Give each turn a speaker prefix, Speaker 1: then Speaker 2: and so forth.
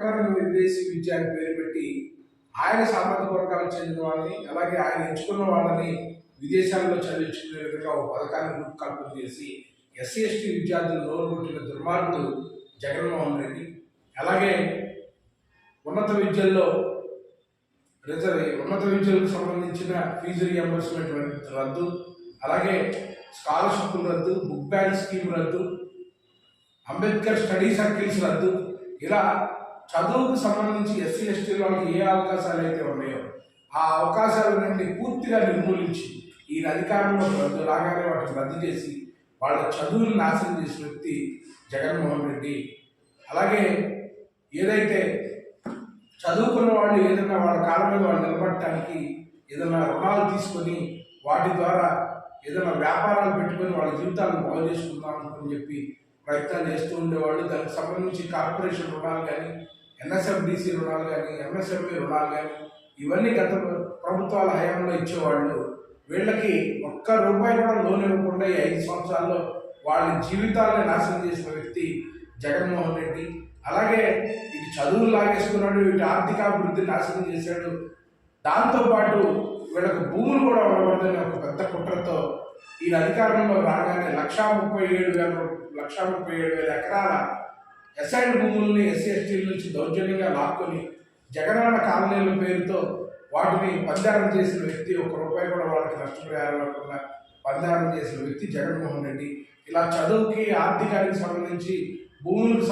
Speaker 1: విదేశీ విద్య అని పేరు పెట్టి ఆయన సామాజిక వర్గాలకు చెందిన వాళ్ళని అలాగే ఆయన ఎంచుకున్న వాళ్ళని విదేశాల్లో చదివించుకునే విధంగా ఒక పథకాన్ని రూపకల్పన చేసి ఎస్సీ ఎస్టీ విద్యార్థులు నోరు కొట్టిన దుర్మార్గుడు జగన్మోహన్ రెడ్డి. అలాగే ఉన్నత విద్యల్లో రిజర్వ్ ఉన్నత విద్యలకు సంబంధించిన ఫీజు రియంబర్స్మెంట్ రద్దు అలాగే స్కాలర్షిప్లు రద్దు బుక్ బ్యాంక్ స్కీమ్ రద్దు అంబేద్కర్ స్టడీ సర్కిల్స్ రద్దు ఇలా చదువుకు సంబంధించి ఎస్సీ ఎస్టీ వాళ్ళకి ఏ అవకాశాలు అయితే ఉన్నాయో ఆ అవకాశాలన్నింటినీ పూర్తిగా నిర్మూలించి ఈ అధికారంలో రద్దు రాగానే వాటిని రద్దు చేసి వాళ్ళ చదువులు నాశనం చేసిన వ్యక్తి జగన్మోహన్ రెడ్డి. అలాగే ఏదైతే చదువుకున్న వాళ్ళు ఏదైనా వాళ్ళ కాలం మీద వాళ్ళు నిలబడటానికి ఏదైనా రుణాలు తీసుకొని వాటి ద్వారా ఏదైనా వ్యాపారాలు పెట్టుకొని వాళ్ళ జీవితాలను బాగు చేసుకుందాం అని చెప్పి ప్రయత్నాలు చేస్తూ ఉండేవాళ్ళు. దానికి సంబంధించి కార్పొరేషన్ రుణాలు కానీ ఎన్ఎస్ఎఫ్డిసి రుణాలు కానీ ఎంఎస్ఎంఈ రుణాలు కానీ ఇవన్నీ గత ప్రభుత్వాల హయాంలో ఇచ్చేవాళ్ళు వీళ్ళకి ఒక్క రూపాయి కూడా లోన్ ఇవ్వకుండా ఈ ఐదు సంవత్సరాల్లో వాళ్ళ జీవితాలను నాశనం చేసిన వ్యక్తి జగన్మోహన్ రెడ్డి. అలాగే ఇటు చదువులు లాగేసుకున్నాడు ఇటు ఆర్థికాభివృద్ధి నాశనం చేశాడు. దాంతోపాటు వీళ్ళకి భూములు కూడా ఉండకూడదని ఒక పెద్ద కుట్రతో ఈయన అధికారంలో రాగానే లక్షా ముప్పై ఏడు వేల లక్షా ముప్పై ఏడు వేల ఎకరాల ఎస్ఐడ్ భూముల్ని ఎస్సీ ఎస్టీ దౌర్జన్యంగా లాక్కొని జగనన్న కాలనీల పేరుతో వాటిని పందారం చేసిన వ్యక్తి ఒక రూపాయి కూడా వాళ్ళకి నష్టపరిహారం లేకుండా పందారం చేసిన వ్యక్తి జగన్మోహన్ రెడ్డి. ఇలా చదువుకి ఆర్థికానికి సంబంధించి భూములకు